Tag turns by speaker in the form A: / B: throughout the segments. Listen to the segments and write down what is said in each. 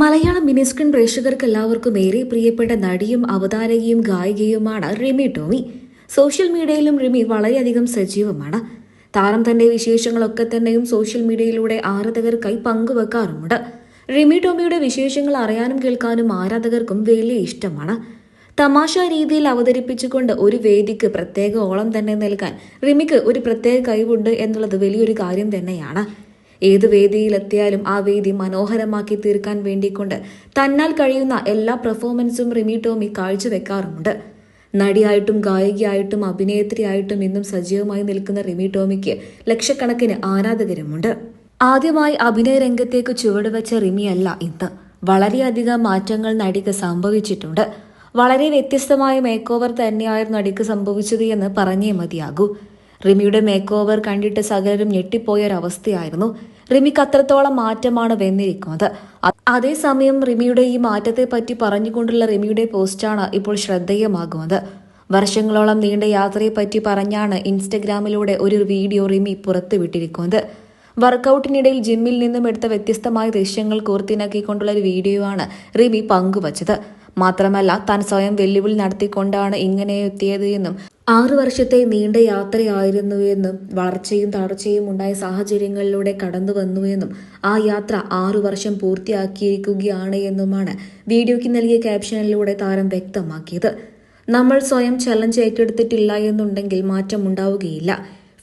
A: Malayalam mini screen പ്രേക്ഷകർക്ക് എല്ലാവർക്കും ഏറെ പ്രിയപ്പെട്ട നടിയും അവതാരകയും ഗായികയുമാണ് റിമി ടോമി. സോഷ്യൽ മീഡിയയിലും റിമി വളരെയധികം സജീവമാണ്. താരം തന്റെ വിശേഷങ്ങളൊക്കെ തന്നെയും സോഷ്യൽ മീഡിയയിലൂടെ ആരാധകർക്കായി പങ്കുവെക്കാറുമുണ്ട്. റിമി ടോമിയുടെ വിശേഷങ്ങൾ അറിയാനും കേൾക്കാനും ആരാധകർക്കും വലിയ ഇഷ്ടമാണ്. തമാശ രീതിയിൽ അവതരിപ്പിച്ചുകൊണ്ട് ഒരു വേദിക്ക് പ്രത്യേക ഓളം തന്നെ നൽകാൻ റിമിക്ക് ഒരു പ്രത്യേക കഴിവുണ്ട് എന്നുള്ളത് വലിയൊരു കാര്യം തന്നെയാണ്. ഏത് വേദിയിലെത്തിയാലും ആ വേദി മനോഹരമാക്കി തീർക്കാൻ വേണ്ടിക്കൊണ്ട് തന്നാൽ കഴിയുന്ന എല്ലാ പെർഫോമൻസും റിമി ടോമി കാഴ്ചവെക്കാറുമുണ്ട്. നടിയായിട്ടും ഗായികയായിട്ടും അഭിനേത്രിയായിട്ടും ഇന്നും സജീവമായി നിൽക്കുന്ന റിമി ടോമിക്ക് ലക്ഷക്കണക്കിന് ആരാധകരുമുണ്ട്. ആദ്യമായി അഭിനയ രംഗത്തേക്ക് ചുവടുവെച്ച റിമിയല്ല ഇന്ന്. വളരെയധികം മാറ്റങ്ങൾ നടിക്ക് സംഭവിച്ചിട്ടുണ്ട്. വളരെ വ്യത്യസ്തമായ മേക്ക് ഓവർ തന്നെയായിരുന്നു നടിക്ക് സംഭവിച്ചത് എന്ന് പറഞ്ഞേ മതിയാകൂ. റിമിയുടെ മേക്ക് ഓവർ കണ്ടിട്ട് സകലരും ഞെട്ടിപ്പോയ ഒരവസ്ഥയായിരുന്നു റിമിക്ക് അത്രത്തോളം മാറ്റമാണ് വന്നിരിക്കുന്നത്. അതേസമയം റിമിയുടെ ഈ മാറ്റത്തെ പറ്റി പറഞ്ഞുകൊണ്ടുള്ള റിമിയുടെ പോസ്റ്റാണ് ഇപ്പോൾ ശ്രദ്ധേയമാകുന്നത്. വർഷങ്ങളോളം നീണ്ട യാത്രയെ പറ്റി പറഞ്ഞാണ് ഇൻസ്റ്റഗ്രാമിലൂടെ ഒരു വീഡിയോ റിമി പുറത്തുവിട്ടിരിക്കുന്നത്. വർക്കൗട്ടിനിടയിൽ ജിമ്മിൽ നിന്നും എടുത്ത വ്യത്യസ്തമായ ദൃശ്യങ്ങൾ കോർത്തിണക്കിക്കൊണ്ടുള്ള ഒരു വീഡിയോ ആണ് റിമി പങ്കുവച്ചത്. മാത്രമല്ല താൻ സ്വയം വെല്ലുവിളി നടത്തിക്കൊണ്ടാണ് ഇങ്ങനെ എത്തിയത് എന്നും ആറു വർഷത്തെ നീണ്ട യാത്രയായിരുന്നുവെന്നും വളർച്ചയും തളർച്ചയും ഉണ്ടായ സാഹചര്യങ്ങളിലൂടെ കടന്നു വന്നുവെന്നും ആ യാത്ര ആറു വർഷം പൂർത്തിയാക്കിയിരിക്കുകയാണ് എന്നുമാണ് വീഡിയോയ്ക്ക് നൽകിയ ക്യാപ്ഷനിലൂടെ താരം വ്യക്തമാക്കിയത്. നമ്മൾ സ്വയം ചലഞ്ച് ഏറ്റെടുത്തിട്ടില്ല എന്നുണ്ടെങ്കിൽ മാറ്റം ഉണ്ടാവുകയില്ല.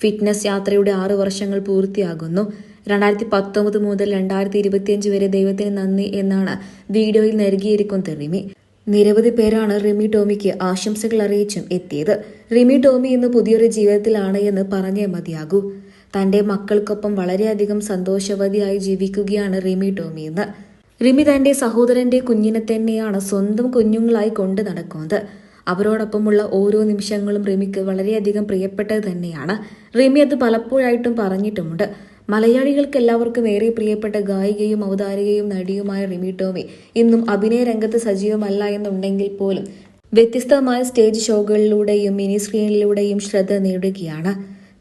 A: ഫിറ്റ്നസ് യാത്രയുടെ ആറു വർഷങ്ങൾ പൂർത്തിയാകുന്നു. രണ്ടായിരത്തി പത്തൊമ്പത് മുതൽ രണ്ടായിരത്തി ഇരുപത്തിയഞ്ച് വരെ ദൈവത്തിന് നന്ദി എന്നാണ് വീഡിയോയിൽ നൽകിയിരിക്കും റിമി നിരവധി പേരാണ് റിമി ടോമിക്ക് ആശംസകൾ അറിയിച്ചും എത്തിയത്. റിമി ടോമി ഇന്ന് പുതിയൊരു ജീവിതത്തിലാണ് എന്ന് പറഞ്ഞേ മതിയാകൂ. തന്റെ മക്കൾക്കൊപ്പം വളരെയധികം സന്തോഷവതിയായി ജീവിക്കുകയാണ് റിമി ടോമി എന്ന് റിമി തന്റെ സഹോദരന്റെ കുഞ്ഞിനെ തന്നെയാണ് സ്വന്തം കുഞ്ഞുങ്ങളായി കൊണ്ട് നടക്കുന്നത്. അവരോടൊപ്പമുള്ള ഓരോ നിമിഷങ്ങളും റിമിക്ക് വളരെയധികം പ്രിയപ്പെട്ടത് തന്നെയാണ്. റിമി അത് പലപ്പോഴായിട്ടും പറഞ്ഞിട്ടുമുണ്ട്. മലയാളികൾക്ക് എല്ലാവർക്കും ഏറെ പ്രിയപ്പെട്ട ഗായികയും അവതാരികയും നടിയുമായ റിമി ടോമി. ഇന്നും അഭിനയ രംഗത്ത് സജീവമല്ല എന്നുണ്ടെങ്കിൽ പോലും വ്യത്യസ്തമായ സ്റ്റേജ് ഷോകളിലൂടെയും മിനി സ്ക്രീനിലൂടെയും ശ്രദ്ധ നേടുകയാണ്.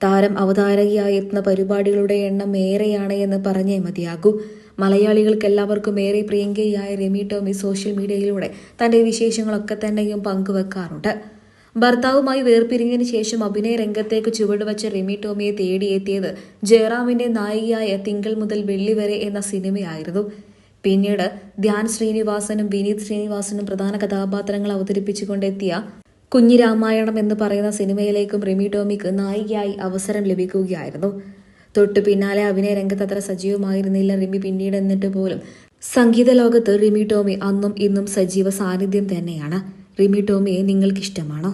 A: താരം അവതാരകയായി എത്തുന്ന പരിപാടികളുടെ എണ്ണം ഏറെയാണ് എന്ന് പറഞ്ഞേ മതിയാകൂ. മലയാളികൾക്ക് എല്ലാവർക്കും ഏറെ പ്രിയങ്കയായ റിമി ടോമി സോഷ്യൽ മീഡിയയിലൂടെ തന്റെ വിശേഷങ്ങളൊക്കെ തന്നെയും പങ്കുവെക്കാറുണ്ട്. ഭർത്താവുമായി വേർപിരിഞ്ഞതിനു ശേഷം അഭിനയ രംഗത്തേക്ക് ചുവടുവച്ച റിമി ടോമിയെ തേടിയെത്തിയത് ജയറാമിന്റെ നായികയായ തിങ്കൾ മുതൽ വെള്ളി വരെ എന്ന സിനിമയായിരുന്നു. പിന്നീട് ധ്യാൻ ശ്രീനിവാസനും വിനീത് ശ്രീനിവാസനും പ്രധാന കഥാപാത്രങ്ങൾ അവതരിപ്പിച്ചുകൊണ്ടെത്തിയ കുഞ്ഞിരാമായണം എന്ന് പറയുന്ന സിനിമയിലേക്കും റിമി ടോമിക്ക് നായികയായി അവസരം ലഭിക്കുകയായിരുന്നു. തൊട്ടു പിന്നാലെ അഭിനയ രംഗത്ത് അത്ര സജീവമായിരുന്നില്ല റിമി പിന്നീട് എന്നിട്ട് പോലും. സംഗീത ലോകത്ത് റിമി ടോമി അന്നും ഇന്നും സജീവ സാന്നിധ്യം തന്നെയാണ്. റിമി ടോമിയെ നിങ്ങൾക്കിഷ്ടമാണോ?